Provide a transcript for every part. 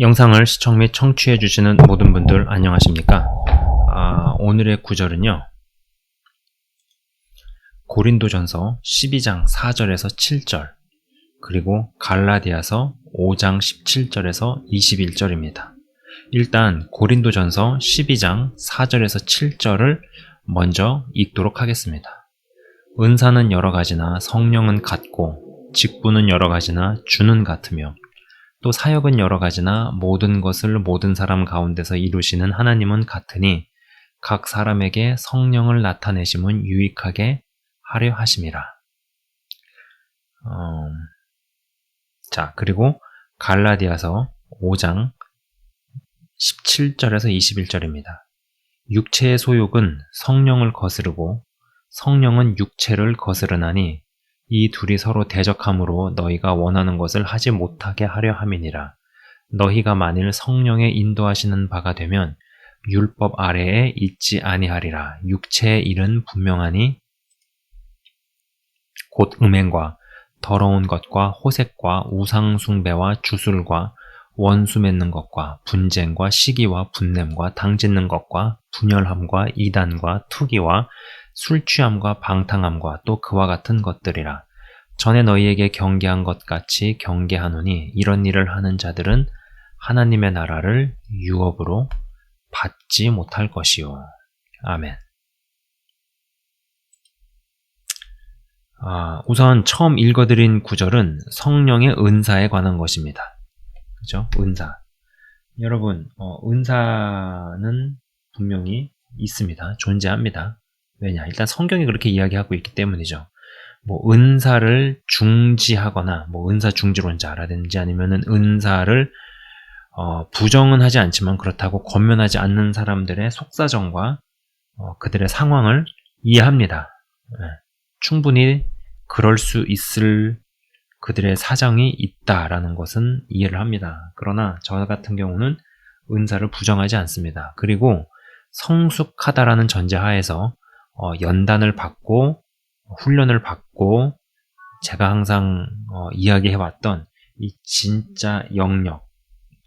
영상을 시청 및 청취해 주시는 모든 분들 안녕하십니까? 아, 오늘의 구절은요. 고린도전서 12장 4절에서 7절 그리고 갈라디아서 5장 17절에서 21절입니다. 일단 고린도전서 12장 4절에서 7절을 먼저 읽도록 하겠습니다. 은사는 여러 가지나 성령은 같고 직분은 여러 가지나 주는 같으며 또 사역은 여러 가지나 모든 것을 모든 사람 가운데서 이루시는 하나님은 같으니 각 사람에게 성령을 나타내심은 유익하게 하려 하심이라. 어, 자, 그리고 갈라디아서 5장 17절에서 21절입니다. 육체의 소욕은 성령을 거스르고 성령은 육체를 거스르나니 이 둘이 서로 대적함으로 너희가 원하는 것을 하지 못하게 하려 함이니라. 너희가 만일 성령의 인도하시는 바가 되면 율법 아래에 있지 아니하리라. 육체의 일은 분명하니 곧 음행과 더러운 것과 호색과 우상숭배와 주술과 원수 맺는 것과 분쟁과 시기와 분냄과 당짓는 것과 분열함과 이단과 투기와 술 취함과 방탕함과 또 그와 같은 것들이라. 전에 너희에게 경계한 것 같이 경계하노니 이런 일을 하는 자들은 하나님의 나라를 유업으로 받지 못할 것이요. 아멘. 아, 우선 처음 읽어드린 구절은 성령의 은사에 관한 것입니다. 그죠? 은사. 여러분, 어, 은사는 분명히 있습니다. 존재합니다. 왜냐? 일단 성경이 그렇게 이야기하고 있기 때문이죠. 뭐 은사를 중지하거나 뭐 은사 중지론자 라든지 아니면은 은사를 어, 부정은 하지 않지만 그렇다고 권면하지 않는 사람들의 속사정과 어, 그들의 상황을 이해합니다. 네. 충분히 그럴 수 있을 그들의 사정이 있다라는 것은 이해를 합니다. 그러나 저 같은 경우는 은사를 부정하지 않습니다. 그리고 성숙하다라는 전제 하에서 어, 연단을 받고 훈련을 받고 제가 항상 어, 이야기해왔던 이 진짜 영역,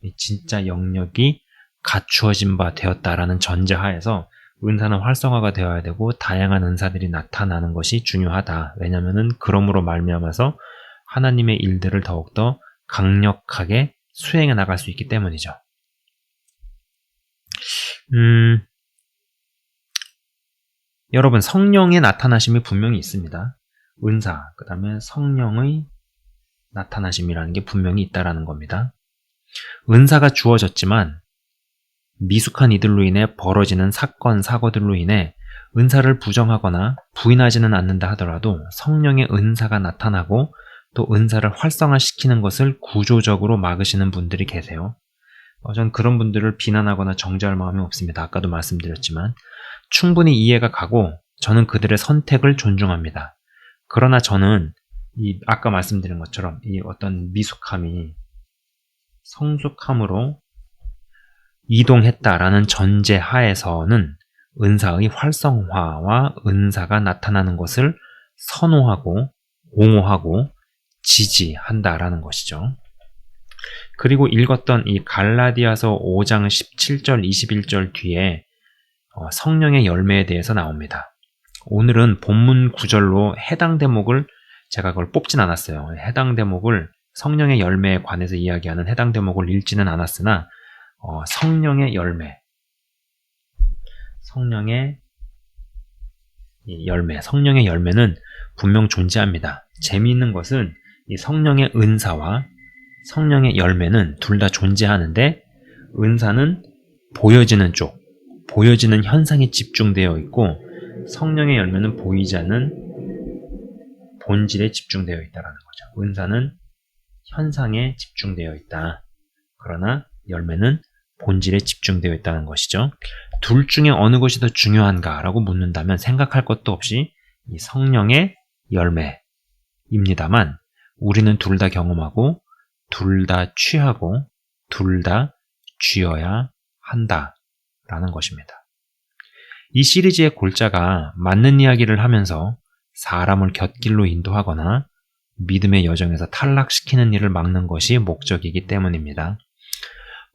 이 진짜 영역이 갖추어진 바 되었다라는 전제하에서 은사는 활성화가 되어야 되고 다양한 은사들이 나타나는 것이 중요하다. 왜냐하면 그러므로 말미암아서 하나님의 일들을 더욱더 강력하게 수행해 나갈 수 있기 때문이죠. 음, 여러분 성령의 나타나심이 분명히 있습니다. 은사, 그 다음에 성령의 나타나심이라는 게 분명히 있다라는 겁니다. 은사가 주어졌지만 미숙한 이들로 인해 벌어지는 사건, 사고들로 인해 은사를 부정하거나 부인하지는 않는다 하더라도 성령의 은사가 나타나고 또 은사를 활성화시키는 것을 구조적으로 막으시는 분들이 계세요. 어, 전 그런 분들을 비난하거나 정죄할 마음이 없습니다. 아까도 말씀드렸지만 충분히 이해가 가고 저는 그들의 선택을 존중합니다. 그러나 저는 이 아까 말씀드린 것처럼 이 어떤 미숙함이 성숙함으로 이동했다라는 전제 하에서는 은사의 활성화와 은사가 나타나는 것을 선호하고 옹호하고 지지한다라는 것이죠. 그리고 읽었던 이 갈라디아서 5장 17절 21절 뒤에 어, 성령의 열매에 대해서 나옵니다. 오늘은 본문 구절로 해당 대목을 제가 그걸 뽑진 않았어요. 해당 대목을 성령의 열매에 관해서 이야기하는 해당 대목을 읽지는 않았으나 어, 성령의 열매, 성령의 열매, 성령의 열매는 분명 존재합니다. 재미있는 것은 이 성령의 은사와 성령의 열매는 둘 다 존재하는데 은사는 보여지는 쪽, 보여지는 현상에 집중되어 있고 성령의 열매는 보이지 않는 본질에 집중되어 있다는 거죠. 은사는 현상에 집중되어 있다. 그러나 열매는 본질에 집중되어 있다는 것이죠. 둘 중에 어느 것이 더 중요한가라고 묻는다면 생각할 것도 없이 이 성령의 열매입니다만 우리는 둘 다 경험하고 둘 다 취하고 둘 다 쥐어야 한다. 라는 것입니다. 이 시리즈의 골자가 맞는 이야기를 하면서 사람을 곁길로 인도하거나 믿음의 여정에서 탈락시키는 일을 막는 것이 목적이기 때문입니다.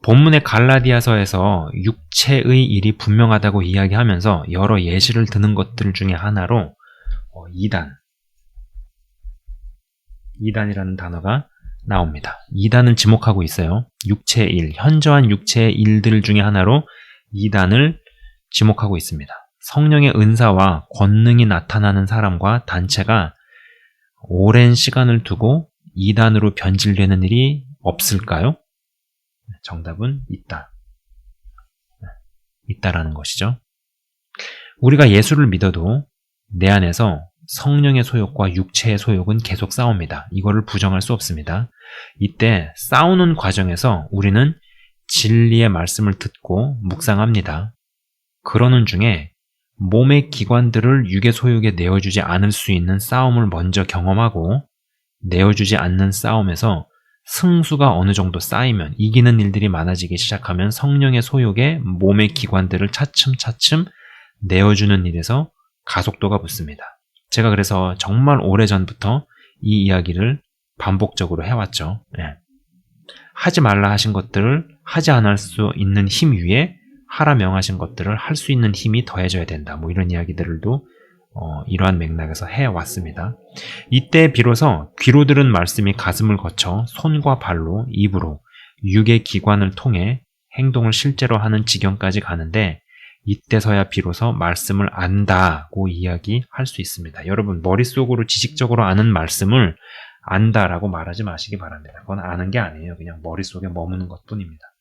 본문의 갈라디아서에서 육체의 일이 분명하다고 이야기하면서 여러 예시를 드는 것들 중에 하나로 어, 이단, 이단이라는 단어가 나옵니다. 이단을 지목하고 있어요. 육체의 일, 현저한 육체의 일들 중에 하나로 이단을 지목하고 있습니다. 성령의 은사와 권능이 나타나는 사람과 단체가 오랜 시간을 두고 이단으로 변질되는 일이 없을까요? 정답은 있다. 네, 있다라는 것이죠. 우리가 예수를 믿어도 내 안에서 성령의 소욕과 육체의 소욕은 계속 싸웁니다. 이거를 부정할 수 없습니다. 이때 싸우는 과정에서 우리는 진리의 말씀을 듣고 묵상합니다. 그러는 중에 몸의 기관들을 육의 소욕에 내어주지 않을 수 있는 싸움을 먼저 경험하고 내어주지 않는 싸움에서 승수가 어느 정도 쌓이면 이기는 일들이 많아지기 시작하면 성령의 소욕에 몸의 기관들을 차츰차츰 내어주는 일에서 가속도가 붙습니다. 제가 그래서 정말 오래전부터 이 이야기를 반복적으로 해왔죠. 네. 하지 말라 하신 것들을 하지 않을 수 있는 힘 위에 하라 명하신 것들을 할 수 있는 힘이 더해져야 된다. 뭐 이런 이야기들도 어, 이러한 맥락에서 해왔습니다. 이때 비로소 귀로 들은 말씀이 가슴을 거쳐 손과 발로 입으로 육의 기관을 통해 행동을 실제로 하는 지경까지 가는데 이때서야 비로소 말씀을 안다고 이야기할 수 있습니다. 여러분 머릿속으로 지식적으로 아는 말씀을 안다라고 말하지 마시기 바랍니다. 그건 아는 게 아니에요. 그냥 머릿속에 머무는 것 뿐입니다.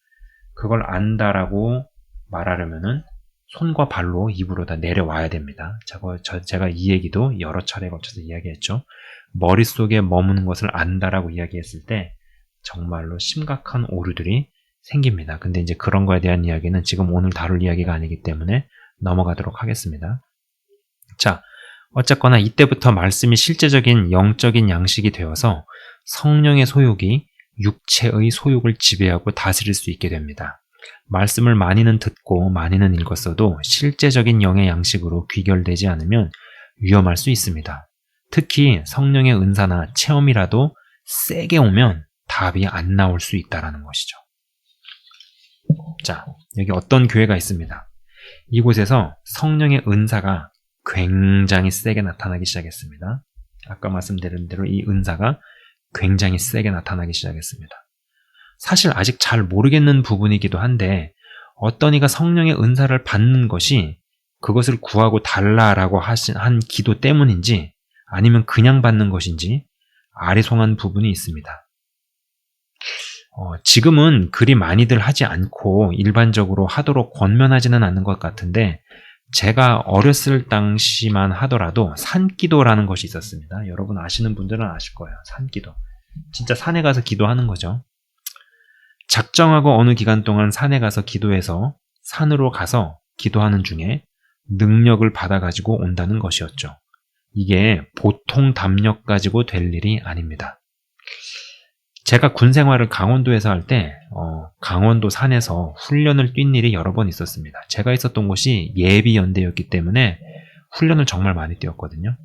그걸 안다라고 말하려면은 손과 발로 입으로 다 내려와야 됩니다. 제가, 이 얘기도 여러 차례 거쳐서 이야기했죠. 머릿속에 머무는 것을 안다라고 이야기했을 때 정말로 심각한 오류들이 생깁니다. 근데 이제 그런 거에 대한 이야기는 지금 오늘 다룰 이야기가 아니기 때문에 넘어가도록 하겠습니다. 자, 어쨌거나 이때부터 말씀이 실제적인 영적인 양식이 되어서 성령의 소욕이 육체의 소욕을 지배하고 다스릴 수 있게 됩니다. 말씀을 많이는 듣고 많이는 읽었어도 실제적인 영의 양식으로 귀결되지 않으면 위험할 수 있습니다. 특히 성령의 은사나 체험이라도 세게 오면 답이 안 나올 수 있다는 것이죠. 자, 여기 어떤 교회가 있습니다. 이곳에서 성령의 은사가 굉장히 세게 나타나기 시작했습니다. 아까 말씀드린 대로 이 은사가 굉장히 세게 나타나기 시작했습니다. 사실 아직 잘 모르겠는 부분이기도 한데 어떤 이가 성령의 은사를 받는 것이 그것을 구하고 달라라고 하신 한 기도 때문인지 아니면 그냥 받는 것인지 아리송한 부분이 있습니다. 어, 지금은 그리 많이들 하지 않고 일반적으로 하도록 권면하지는 않는 것 같은데 제가 어렸을 당시만 하더라도 산기도라는 것이 있었습니다. 여러분 아시는 분들은 아실 거예요. 산기도. 진짜 산에 가서 기도하는 거죠. 작정하고 어느 기간 동안 산에 가서 기도해서 산으로 가서 기도하는 중에 능력을 받아가지고 온다는 것이었죠. 이게 보통 담력 가지고 될 일이 아닙니다. 제가 군 생활을 강원도에서 할 때 어, 강원도 산에서 훈련을 뛴 일이 여러 번 있었습니다. 제가 있었던 곳이 예비 연대였기 때문에 훈련을 정말 많이 뛰었거든요.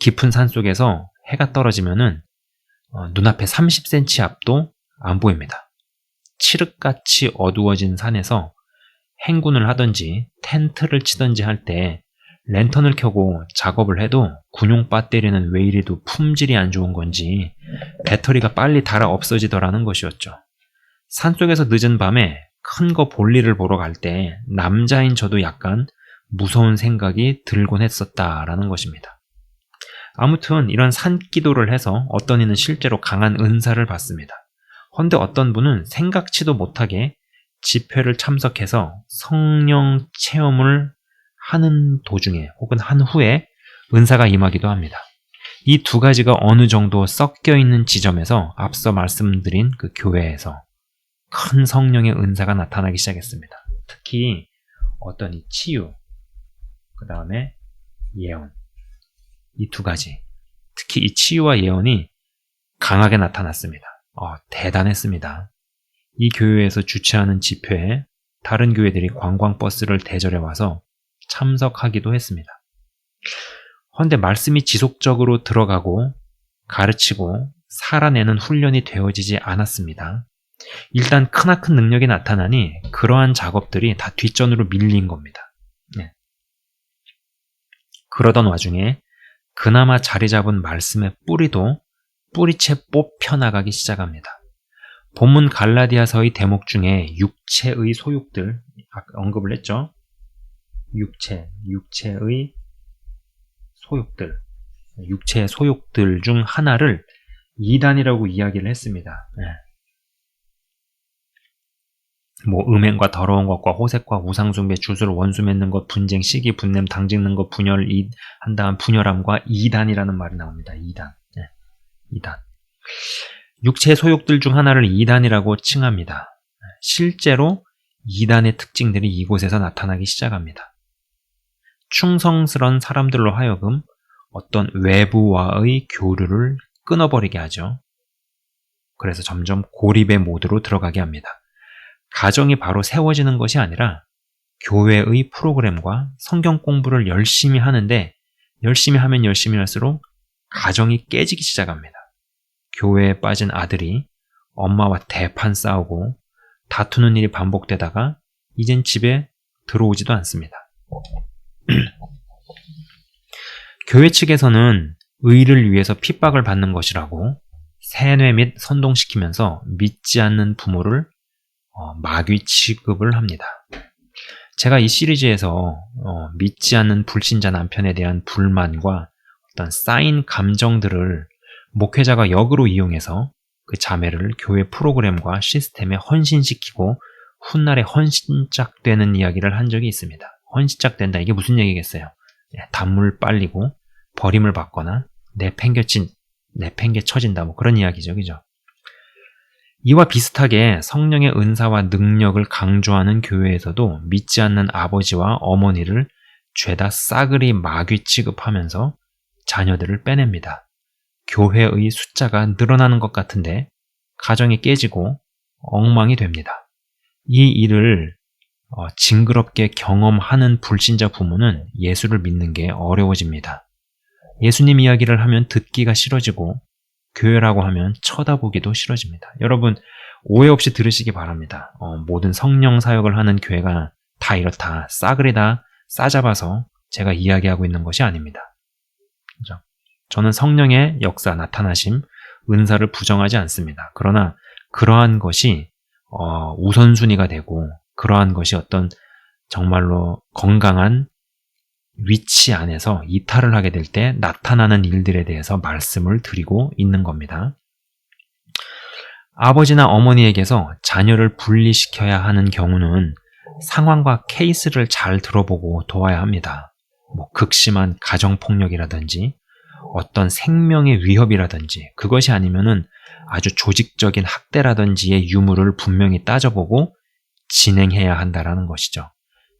깊은 산 속에서 해가 떨어지면은 어, 눈앞에 30cm 앞도 안 보입니다. 칠흑같이 어두워진 산에서 행군을 하든지 텐트를 치든지 할 때 랜턴을 켜고 작업을 해도 군용 배터리는 왜 이리도 품질이 안 좋은 건지 배터리가 빨리 닳아 없어지더라는 것이었죠. 산속에서 늦은 밤에 큰 거 볼일을 보러 갈 때 남자인 저도 약간 무서운 생각이 들곤 했었다라는 것입니다. 아무튼 이런 산기도를 해서 어떤 이는 실제로 강한 은사를 받습니다. 헌데 어떤 분은 생각지도 못하게 집회를 참석해서 성령 체험을 하는 도중에 혹은 한 후에 은사가 임하기도 합니다. 이 두 가지가 어느 정도 섞여 있는 지점에서 앞서 말씀드린 그 교회에서 큰 성령의 은사가 나타나기 시작했습니다. 특히 어떤 이 치유, 그 다음에 예언. 이 두 가지. 특히 이 치유와 예언이 강하게 나타났습니다. 어, 대단했습니다. 이 교회에서 주최하는 집회에 다른 교회들이 관광버스를 대절해 와서 참석하기도 했습니다. 헌데 말씀이 지속적으로 들어가고 가르치고 살아내는 훈련이 되어지지 않았습니다. 일단 크나큰 능력이 나타나니 그러한 작업들이 다 뒷전으로 밀린 겁니다. 네. 그러던 와중에 그나마 자리 잡은 말씀의 뿌리도 뿌리채 뽑혀 나가기 시작합니다. 본문 갈라디아서의 대목 중에 육체의 소욕들 언급을 했죠. 육체, 육체의 소욕들, 육체의 소욕들 중 하나를 이단이라고 이야기를 했습니다. 네. 뭐 음행과 더러운 것과 호색과 우상숭배, 주술, 원수 맺는 것, 분쟁, 시기, 분냄, 당짓는 것, 분열, 이, 한 다음 분열함과 이단이라는 말이 나옵니다. 이단. 네. 이단. 육체 소욕들 중 하나를 이단이라고 칭합니다. 실제로 이단의 특징들이 이곳에서 나타나기 시작합니다. 충성스런 사람들로 하여금 어떤 외부와의 교류를 끊어버리게 하죠. 그래서 점점 고립의 모드로 들어가게 합니다. 가정이 바로 세워지는 것이 아니라 교회의 프로그램과 성경 공부를 열심히 하는데 열심히 하면 열심히 할수록 가정이 깨지기 시작합니다. 교회에 빠진 아들이 엄마와 대판 싸우고 다투는 일이 반복되다가 이젠 집에 들어오지도 않습니다. 교회 측에서는 의를 위해서 핍박을 받는 것이라고 세뇌 및 선동시키면서 믿지 않는 부모를 어, 마귀 취급을 합니다. 제가 이 시리즈에서 어, 믿지 않는 불신자 남편에 대한 불만과 어떤 쌓인 감정들을 목회자가 역으로 이용해서 그 자매를 교회 프로그램과 시스템에 헌신시키고 훗날에 헌신짝되는 이야기를 한 적이 있습니다. 헌신짝된다 이게 무슨 얘기겠어요? 예, 단물 빨리고 버림을 받거나 내팽겨친 내팽개쳐진다 뭐 그런 이야기죠, 그죠? 이와 비슷하게 성령의 은사와 능력을 강조하는 교회에서도 믿지 않는 아버지와 어머니를 죄다 싸그리 마귀 취급하면서 자녀들을 빼냅니다. 교회의 숫자가 늘어나는 것 같은데 가정이 깨지고 엉망이 됩니다. 이 일을 어, 징그럽게 경험하는 불신자 부모는 예수를 믿는 게 어려워집니다. 예수님 이야기를 하면 듣기가 싫어지고 교회라고 하면 쳐다보기도 싫어집니다. 여러분 오해 없이 들으시기 바랍니다. 어, 모든 성령 사역을 하는 교회가 다 이렇다 싸그리다 싸잡아서 제가 이야기하고 있는 것이 아닙니다. 그죠? 저는 성령의 역사, 나타나심, 은사를 부정하지 않습니다. 그러나 그러한 것이 어, 우선순위가 되고 그러한 것이 어떤 정말로 건강한 위치 안에서 이탈을 하게 될 때 나타나는 일들에 대해서 말씀을 드리고 있는 겁니다. 아버지나 어머니에게서 자녀를 분리시켜야 하는 경우는 상황과 케이스를 잘 들어보고 도와야 합니다. 뭐 극심한 가정폭력이라든지 어떤 생명의 위협이라든지 그것이 아니면은 아주 조직적인 학대라든지의 유무를 분명히 따져보고 진행해야 한다라는 것이죠.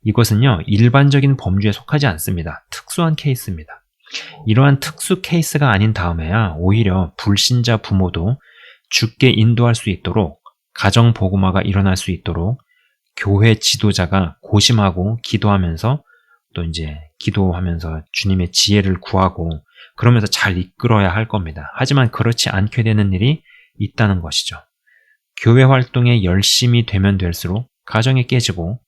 이것은요, 일반적인 범주에 속하지 않습니다. 특수한 케이스입니다. 이러한 특수 케이스가 아닌 다음에야 오히려 불신자 부모도 죽게 인도할 수 있도록 가정 보고마가 일어날 수 있도록 교회 지도자가 고심하고 기도하면서 또 이제 기도하면서 주님의 지혜를 구하고 그러면서 잘 이끌어야 할 겁니다. 하지만 그렇지 않게 되는 일이 있다는 것이죠. 교회 활동에 열심히 되면 될수록 가정이 깨지고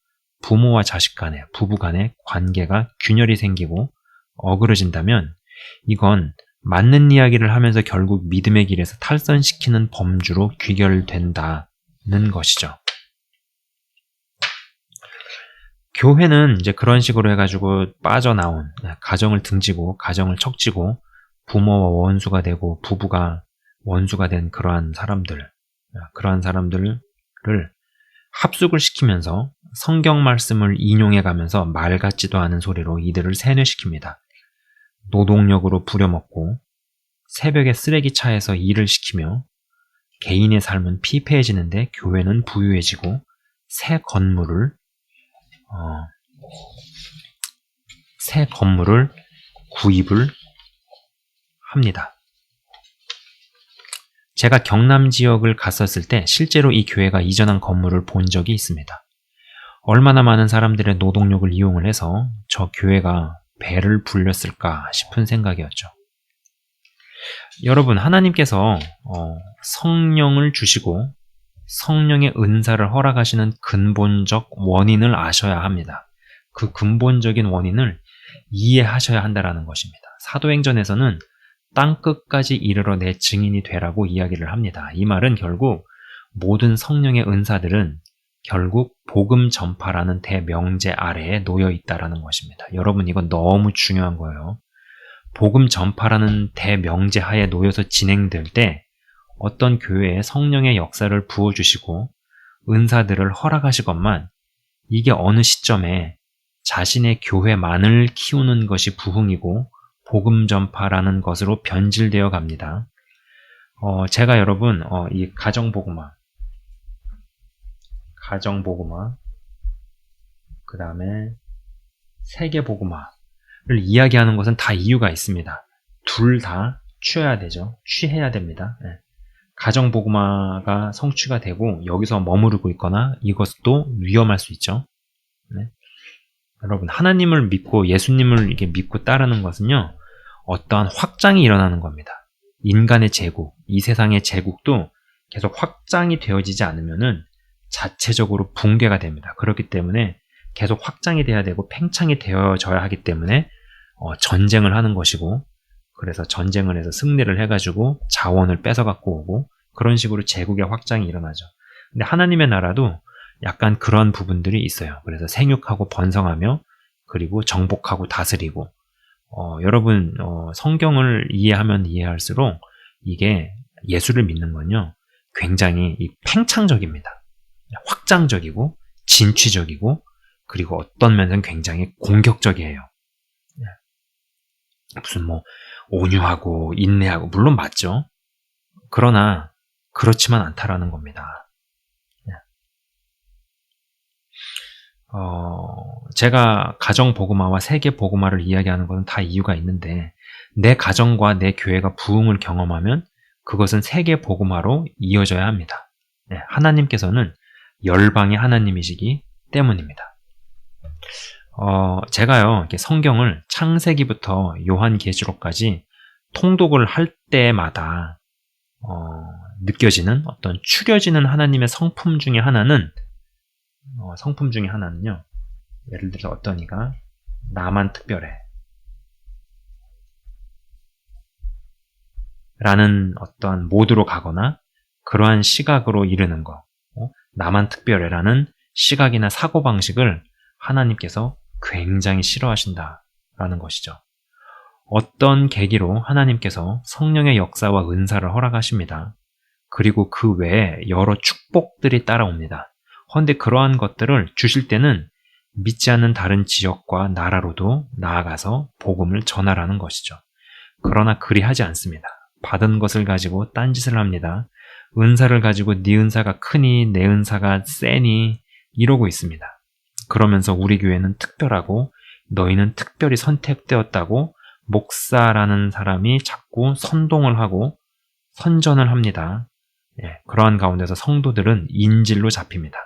부모와 자식 간에, 부부 간에 관계가 균열이 생기고 어그러진다면 이건 맞는 이야기를 하면서 결국 믿음의 길에서 탈선시키는 범주로 귀결된다는 것이죠. 교회는 이제 그런 식으로 해가지고 빠져나온 가정을 등지고 가정을 척지고 부모와 원수가 되고 부부가 원수가 된 그러한 사람들, 그러한 사람들을 합숙을 시키면서 성경 말씀을 인용해 가면서 말 같지도 않은 소리로 이들을 세뇌시킵니다. 노동력으로 부려먹고 새벽에 쓰레기 차에서 일을 시키며 개인의 삶은 피폐해지는데 교회는 부유해지고 새 건물을 어, 새 건물을 구입을 합니다. 제가 경남 지역을 갔었을 때 실제로 이 교회가 이전한 건물을 본 적이 있습니다. 얼마나 많은 사람들의 노동력을 이용을 해서 저 교회가 배를 불렸을까 싶은 생각이었죠. 여러분, 하나님께서 어, 성령을 주시고 성령의 은사를 허락하시는 근본적 원인을 아셔야 합니다. 그 근본적인 원인을 이해하셔야 한다라는 것입니다. 사도행전에서는 땅 끝까지 이르러 내 증인이 되라고 이야기를 합니다. 이 말은 결국 모든 성령의 은사들은 결국 복음 전파라는 대명제 아래에 놓여 있다라는 것입니다. 여러분 이건 너무 중요한 거예요. 복음 전파라는 대명제 하에 놓여서 진행될 때 어떤 교회에 성령의 역사를 부어주시고 은사들을 허락하시건만 이게 어느 시점에 자신의 교회만을 키우는 것이 부흥이고 복음 전파라는 것으로 변질되어 갑니다. 어, 제가 여러분 어, 이 가정 복음화, 가정 복음화, 그 다음에 세계 복음화를 이야기하는 것은 다 이유가 있습니다. 둘 다 취해야 되죠. 취해야 됩니다. 네. 가정 복음화가 성취가 되고 여기서 머무르고 있거나 이것도 위험할 수 있죠. 네. 여러분 하나님을 믿고 예수님을 이렇게 믿고 따르는 것은요 어떠한 확장이 일어나는 겁니다. 인간의 제국, 이 세상의 제국도 계속 확장이 되어지지 않으면은 자체적으로 붕괴가 됩니다. 그렇기 때문에 계속 확장이 돼야 되고 팽창이 되어져야 하기 때문에 어, 전쟁을 하는 것이고 그래서 전쟁을 해서 승리를 해가지고 자원을 뺏어 갖고 오고 그런 식으로 제국의 확장이 일어나죠. 근데 하나님의 나라도 약간 그런 부분들이 있어요. 그래서 생육하고 번성하며 그리고 정복하고 다스리고 어, 여러분 어, 성경을 이해하면 이해할수록 이게 예수를 믿는 건요 굉장히 팽창적입니다. 확장적이고 진취적이고 그리고 어떤 면에서는 굉장히 공격적이에요. 예. 무슨 뭐 온유하고 인내하고 물론 맞죠. 그러나 그렇지만 않다라는 겁니다. 어, 제가 가정 보그마와 세계 보그마를 이야기하는 것은 다 이유가 있는데 내 가정과 내 교회가 부흥을 경험하면 그것은 세계 보그마로 이어져야 합니다. 네, 하나님께서는 열방의 하나님이시기 때문입니다. 어, 제가요, 성경을 창세기부터 요한계시록까지 통독을 할 때마다 어, 느껴지는 어떤 추려지는 하나님의 성품 중에 하나는 어, 성품 중에 하나는요. 예를 들어서 어떤 이가 나만 특별해 라는 어떠한 모드로 가거나 그러한 시각으로 이르는 거 어? 나만 특별해라는 시각이나 사고방식을 하나님께서 굉장히 싫어하신다라는 것이죠. 어떤 계기로 하나님께서 성령의 역사와 은사를 허락하십니다. 그리고 그 외에 여러 축복들이 따라옵니다. 헌데 그러한 것들을 주실 때는 믿지 않는 다른 지역과 나라로도 나아가서 복음을 전하라는 것이죠. 그러나 그리하지 않습니다. 받은 것을 가지고 딴짓을 합니다. 은사를 가지고 네 은사가 크니 내 은사가 세니 이러고 있습니다. 그러면서 우리 교회는 특별하고 너희는 특별히 선택되었다고 목사라는 사람이 자꾸 선동을 하고 선전을 합니다. 예, 그러한 가운데서 성도들은 인질로 잡힙니다.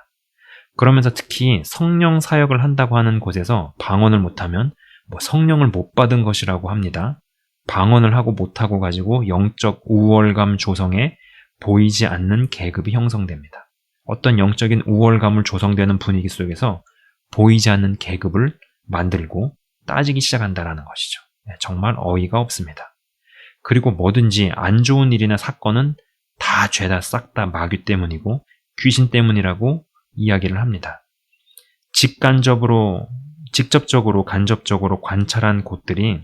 그러면서 특히 성령 사역을 한다고 하는 곳에서 방언을 못하면 뭐 성령을 못 받은 것이라고 합니다. 방언을 하고 못하고 가지고 영적 우월감 조성에 보이지 않는 계급이 형성됩니다. 어떤 영적인 우월감을 조성되는 분위기 속에서 보이지 않는 계급을 만들고 따지기 시작한다라는 것이죠. 네, 정말 어이가 없습니다. 그리고 뭐든지 안 좋은 일이나 사건은 다 죄다 싹 다 마귀 때문이고 귀신 때문이라고 이야기를 합니다. 직간접으로, 직접적으로, 간접적으로 관찰한 곳들이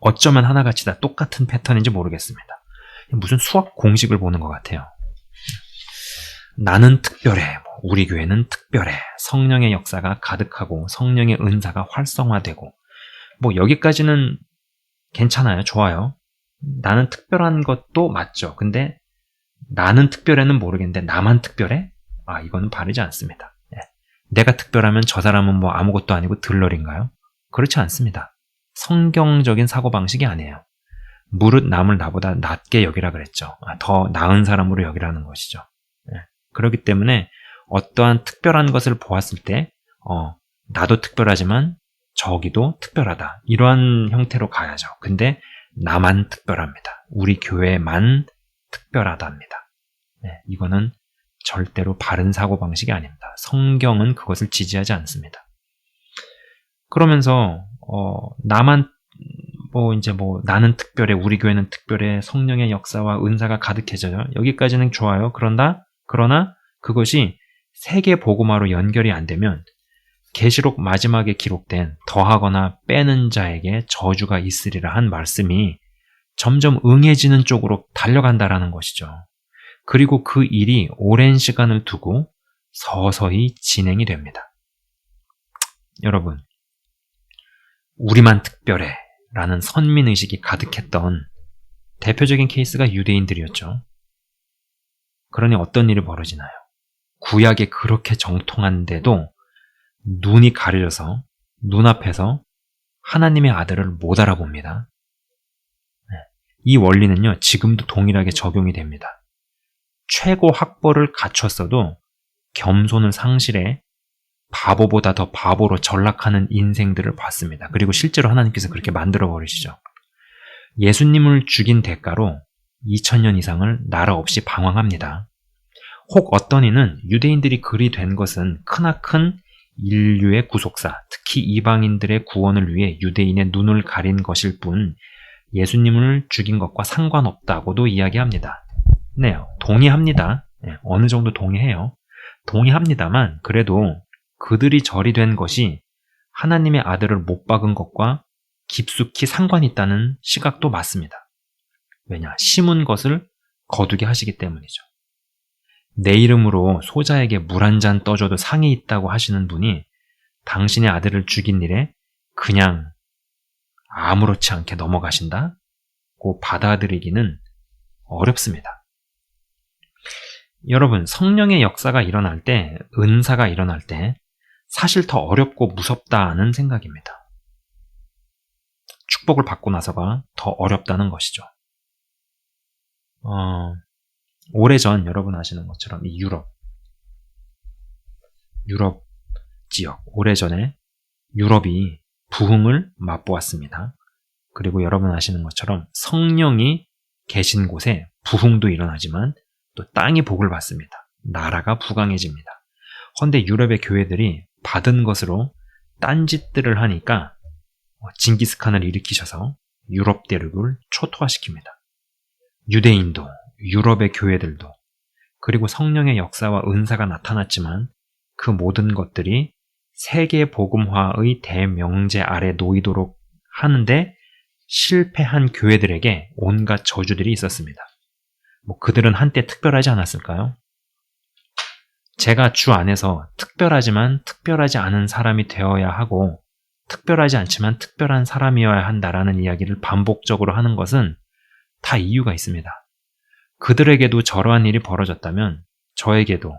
어쩌면 하나같이 다 똑같은 패턴인지 모르겠습니다. 무슨 수학 공식을 보는 것 같아요. 나는 특별해. 뭐 우리 교회는 특별해. 성령의 역사가 가득하고 성령의 은사가 활성화되고 뭐 여기까지는 괜찮아요. 좋아요. 나는 특별한 것도 맞죠. 근데 나는 특별해는 모르겠는데 나만 특별해? 아, 이거는 바르지 않습니다. 네. 내가 특별하면 저 사람은 뭐 아무것도 아니고 들러린가요? 그렇지 않습니다. 성경적인 사고방식이 아니에요. 무릇 남을 나보다 낮게 여기라 그랬죠. 아, 더 나은 사람으로 여기라는 것이죠. 네. 그렇기 때문에 어떠한 특별한 것을 보았을 때, 어, 나도 특별하지만 저기도 특별하다. 이러한 형태로 가야죠. 근데 나만 특별합니다. 우리 교회만 특별하답니다. 네, 이거는 절대로 바른 사고방식이 아닙니다. 성경은 그것을 지지하지 않습니다. 그러면서, 어, 나만, 뭐, 이제 뭐, 나는 특별해, 우리 교회는 특별해, 성령의 역사와 은사가 가득해져요. 여기까지는 좋아요. 그런다? 그러나 그것이 세계 복음화로 연결이 안 되면 계시록 마지막에 기록된 더하거나 빼는 자에게 저주가 있으리라 한 말씀이 점점 응해지는 쪽으로 달려간다라는 것이죠. 그리고 그 일이 오랜 시간을 두고 서서히 진행이 됩니다. 여러분, 우리만 특별해 라는 선민의식이 가득했던 대표적인 케이스가 유대인들이었죠. 그러니 어떤 일이 벌어지나요? 구약에 그렇게 정통한데도 눈이 가려져서 눈앞에서 하나님의 아들을 못 알아봅니다. 네. 이 원리는요, 지금도 동일하게 적용이 됩니다. 최고 학벌을 갖췄어도 겸손을 상실해 바보보다 더 바보로 전락하는 인생들을 봤습니다. 그리고 실제로 하나님께서 그렇게 만들어 버리시죠. 예수님을 죽인 대가로 2000년 이상을 나라 없이 방황합니다. 혹 어떤 이는 유대인들이 그리 된 것은 크나큰 인류의 구속사, 특히 이방인들의 구원을 위해 유대인의 눈을 가린 것일 뿐 예수님을 죽인 것과 상관없다고도 이야기합니다. 네, 동의합니다. 네, 어느 정도 동의해요. 동의합니다만 그래도 그들이 절이 된 것이 하나님의 아들을 못 박은 것과 깊숙이 상관이 있다는 시각도 맞습니다. 왜냐? 심은 것을 거두게 하시기 때문이죠. 내 이름으로 소자에게 물 한 잔 떠줘도 상이 있다고 하시는 분이 당신의 아들을 죽인 일에 그냥 아무렇지 않게 넘어가신다고 받아들이기는 어렵습니다. 여러분, 성령의 역사가 일어날 때, 은사가 일어날 때, 사실 더 어렵고 무섭다는 생각입니다. 축복을 받고 나서가 더 어렵다는 것이죠. 어, 오래전 여러분 아시는 것처럼 이 유럽, 유럽 지역, 오래전에 유럽이 부흥을 맛보았습니다. 그리고 여러분 아시는 것처럼 성령이 계신 곳에 부흥도 일어나지만 또 땅이 복을 받습니다. 나라가 부강해집니다. 헌데 유럽의 교회들이 받은 것으로 딴짓들을 하니까 징기스칸을 일으키셔서 유럽 대륙을 초토화시킵니다. 유대인도 유럽의 교회들도 그리고 성령의 역사와 은사가 나타났지만 그 모든 것들이 세계 복음화의 대명제 아래 놓이도록 하는데 실패한 교회들에게 온갖 저주들이 있었습니다. 뭐 그들은 한때 특별하지 않았을까요? 제가 주 안에서 특별하지만 특별하지 않은 사람이 되어야 하고 특별하지 않지만 특별한 사람이어야 한다라는 이야기를 반복적으로 하는 것은 다 이유가 있습니다. 그들에게도 저러한 일이 벌어졌다면 저에게도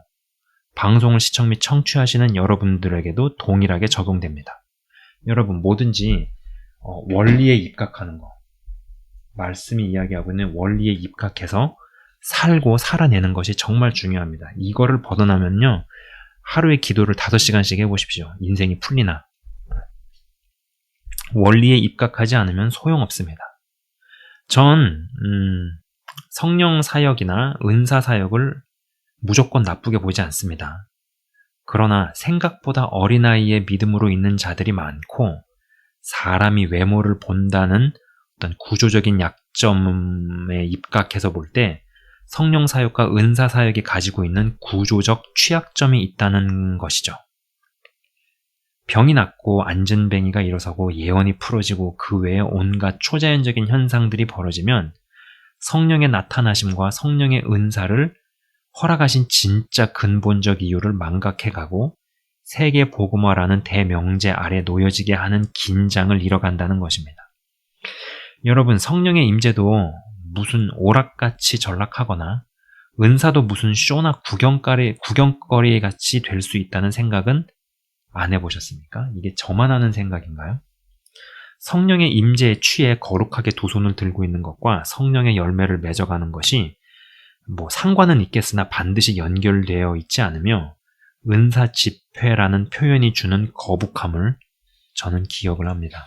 방송을 시청 및 청취하시는 여러분들에게도 동일하게 적용됩니다. 여러분 뭐든지 어, 원리에 입각하는 거 말씀이 이야기하고 있는 원리에 입각해서 살고 살아내는 것이 정말 중요합니다. 이거를 벗어나면요 하루에 기도를 5시간씩 해보십시오. 인생이 풀리나 원리에 입각하지 않으면 소용없습니다. 전 음, 성령 사역이나 은사 사역을 무조건 나쁘게 보지 않습니다. 그러나 생각보다 어린아이의 믿음으로 있는 자들이 많고 사람이 외모를 본다는 어떤 구조적인 약점에 입각해서 볼 때 성령 사역과 은사 사역이 가지고 있는 구조적 취약점이 있다는 것이죠. 병이 낫고 안전뱅이가 일어서고 예언이 풀어지고 그 외에 온갖 초자연적인 현상들이 벌어지면 성령의 나타나심과 성령의 은사를 허락하신 진짜 근본적 이유를 망각해가고 세계 복음화라는 대명제 아래 놓여지게 하는 긴장을 잃어간다는 것입니다. 여러분 성령의 임재도 무슨 오락같이 전락하거나 은사도 무슨 쇼나 구경거리, 구경거리 같이 될 수 있다는 생각은 안 해보셨습니까? 이게 저만 하는 생각인가요? 성령의 임재에 취해 거룩하게 두 손을 들고 있는 것과 성령의 열매를 맺어가는 것이 뭐 상관은 있겠으나 반드시 연결되어 있지 않으며 은사 집회라는 표현이 주는 거북함을 저는 기억을 합니다.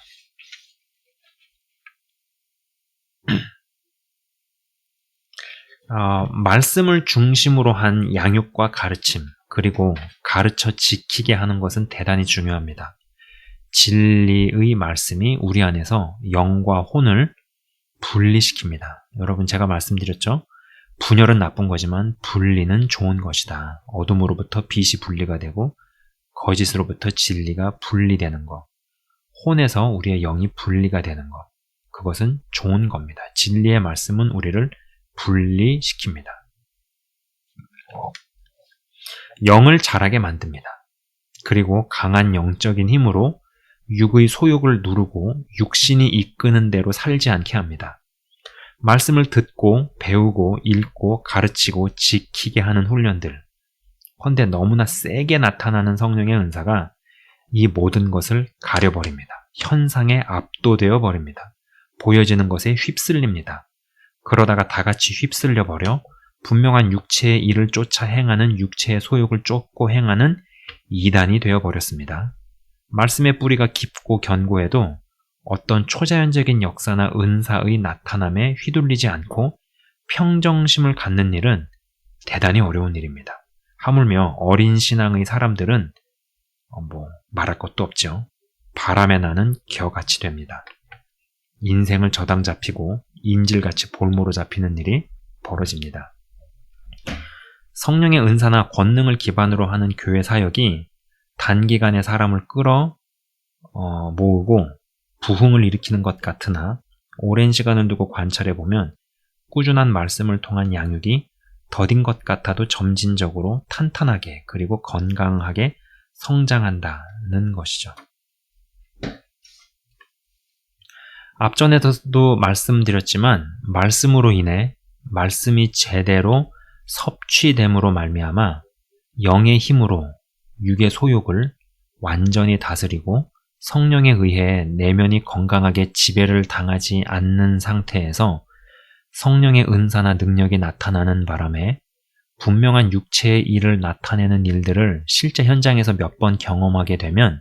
어, 말씀을 중심으로 한 양육과 가르침, 그리고 가르쳐 지키게 하는 것은 대단히 중요합니다. 진리의 말씀이 우리 안에서 영과 혼을 분리시킵니다. 여러분, 제가 말씀드렸죠? 분열은 나쁜 거지만 분리는 좋은 것이다. 어둠으로부터 빛이 분리가 되고 거짓으로부터 진리가 분리되는 것. 혼에서 우리의 영이 분리가 되는 것. 그것은 좋은 겁니다. 진리의 말씀은 우리를 분리시킵니다. 영을 자라게 만듭니다. 그리고 강한 영적인 힘으로 육의 소욕을 누르고 육신이 이끄는 대로 살지 않게 합니다. 말씀을 듣고 배우고 읽고 가르치고 지키게 하는 훈련들. 헌데 너무나 세게 나타나는 성령의 은사가 이 모든 것을 가려버립니다. 현상에 압도되어 버립니다. 보여지는 것에 휩쓸립니다. 그러다가 다 같이 휩쓸려 버려 분명한 육체의 일을 쫓아 행하는 육체의 소욕을 쫓고 행하는 이단이 되어 버렸습니다. 말씀의 뿌리가 깊고 견고해도 어떤 초자연적인 역사나 은사의 나타남에 휘둘리지 않고 평정심을 갖는 일은 대단히 어려운 일입니다. 하물며 어린 신앙의 사람들은 어, 뭐 말할 것도 없죠. 바람에 나는 겨같이 됩니다. 인생을 저당 잡히고 인질같이 볼모로 잡히는 일이 벌어집니다. 성령의 은사나 권능을 기반으로 하는 교회 사역이 단기간에 사람을 끌어 어, 모으고 부흥을 일으키는 것 같으나 오랜 시간을 두고 관찰해 보면 꾸준한 말씀을 통한 양육이 더딘 것 같아도 점진적으로 탄탄하게 그리고 건강하게 성장한다는 것이죠. 앞전에도 말씀드렸지만 말씀으로 인해 말씀이 제대로 섭취됨으로 말미암아 영의 힘으로 육의 소욕을 완전히 다스리고 성령에 의해 내면이 건강하게 지배를 당하지 않는 상태에서 성령의 은사나 능력이 나타나는 바람에 분명한 육체의 일을 나타내는 일들을 실제 현장에서 몇 번 경험하게 되면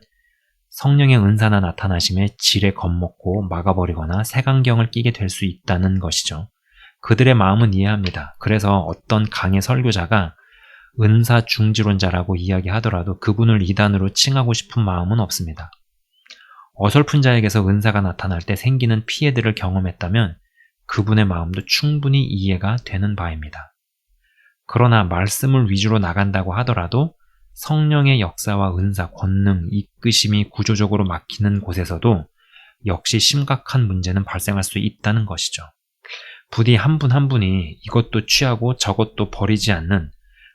성령의 은사나 나타나심에 질에 겁먹고 막아버리거나 색안경을 끼게 될 수 있다는 것이죠. 그들의 마음은 이해합니다. 그래서 어떤 강의 설교자가 은사 중지론자라고 이야기하더라도 그분을 이단으로 칭하고 싶은 마음은 없습니다. 어설픈 자에게서 은사가 나타날 때 생기는 피해들을 경험했다면 그분의 마음도 충분히 이해가 되는 바입니다. 그러나 말씀을 위주로 나간다고 하더라도 성령의 역사와 은사, 권능, 이끄심이 구조적으로 막히는 곳에서도 역시 심각한 문제는 발생할 수 있다는 것이죠. 부디 한 분한 한 분이 이것도 취하고 저것도 버리지 않는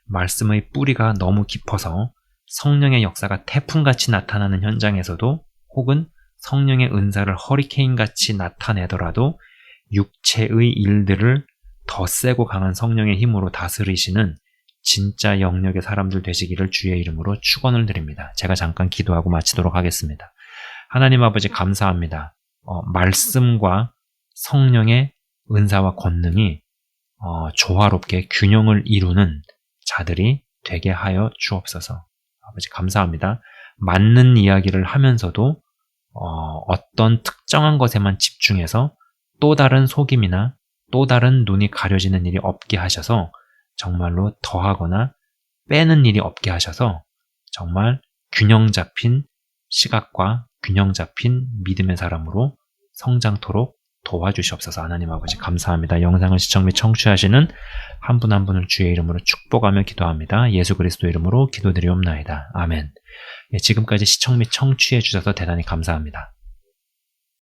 말씀의 뿌리가 너무 깊어서 성령의 역사가 태풍같이 나타나는 현장에서도 혹은 성령의 은사를 허리케인같이 나타내더라도 육체의 일들을 더 세고 강한 성령의 힘으로 다스리시는 진짜 영역의 사람들 되시기를 주의 이름으로 축원을 드립니다. 제가 잠깐 기도하고 마치도록 하겠습니다. 하나님 아버지 감사합니다. 어, 말씀과 성령의 은사와 권능이 어, 조화롭게 균형을 이루는 자들이 되게 하여 주옵소서. 아버지 감사합니다. 맞는 이야기를 하면서도 어, 떤 특정한 것에만 집중해서 또 다른 속임이나 또 다른 눈이 가려지는 일이 없게 하셔서 정말로 더하거나 빼는 일이 없게 하셔서 정말 균형 잡힌 시각과 균형 잡힌 믿음의 사람으로 성장토록 도와주시옵소서 하나님 아버지 감사합니다. 영상을 시청 및 청취하시는 한 분한 분을 주의 이름으로 축복하며 기도합니다. 예수 그리스도 이름으로 기도드리옵나이다. 아멘. 예, 지금까지 시청 및 청취해 주셔서 대단히 감사합니다.